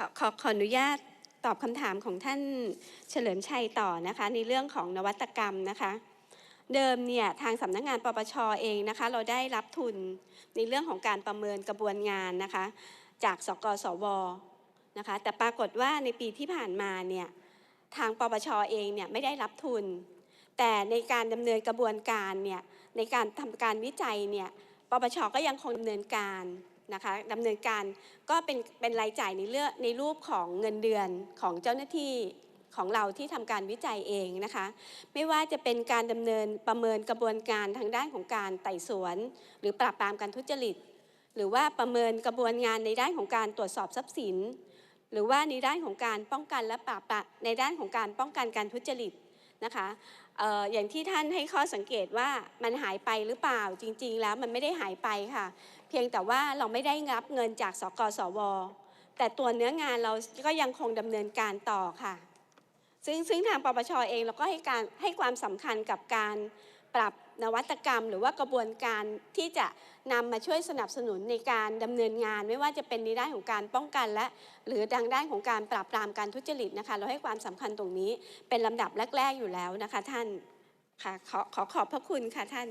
ขอขอขออนุญาตตอบคำถามของท่านเฉลิมชัยต่อนะคะ ในเรื่องของนวัตกรรมนะคะ เดิมเนี่ยทางสำนักงานปปชเองนะคะ เราได้รับทุนในเรื่องของการประเมินกระบวนงานนะคะ จากสกสวนะคะ แต่ปรากฏว่าในปีที่ผ่านมาเนี่ยทางปปชเองเนี่ยไม่ได้รับทุน แต่ในการดำเนินกระบวนการเนี่ยในการทำการวิจัยเนี่ยปปชก็ยังคงดำเนินการ นะคะดำเนินการก็เป็นเป็นรายจ่ายในเรื่องในรูปของเงินเดือนของเจ้าหน้าที่ของเราที่ทำการวิจัยเองนะคะ ไม่ว่าจะเป็นการดำเนินประเมินกระบวนการทางด้านของการไต่สวน หรือปราบปรามการทุจริต หรือว่าประเมินกระบวนงานในด้านของการตรวจสอบทรัพย์สิน หรือว่าในด้านของการป้องกันและปราบปรามในด้านของการป้องกันการทุจริต นะคะอออย่างที่ท่านให้ข้อสังเกตว่ามันหายไปหรือเปล่าจริง ๆ แล้วมันไม่ได้หายไปค่ะ เพียงแต่ว่าเราไม่ได้รับเงินจากสกสว แต่ตัวเนื้องานเราก็ยังคงดำเนินการต่อค่ะ ซึ่งซึ่งทางปปชเองเราก็ให้การให้ความสำคัญกับการปรับ นวัตกรรม หรือว่ากระบวนการที่จะนำมาช่วยสนับสนุนในการดำเนินงาน ไม่ว่าจะเป็นในด้านของการป้องกันและ หรือดังด้านของการปราบปรามการทุจริตนะคะ เราให้ความสำคัญตรงนี้เป็นลำดับแรก ๆอยู่แล้วนะคะท่านค่ะขอขอขอบพระคุณค่ะท่าน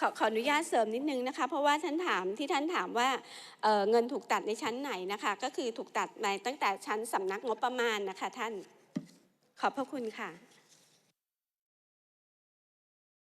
ขอขออนุญาตเสริมนิดนึงนะคะ เพราะว่าท่านถามที่ท่านถามว่าเเงินถูกตัดในชั้นไหนนะคะ ก็คือถูกตัดมาตั้งแต่ชั้นสำนักงบประมาณนะคะท่าน ขอบพระคุณค่ะ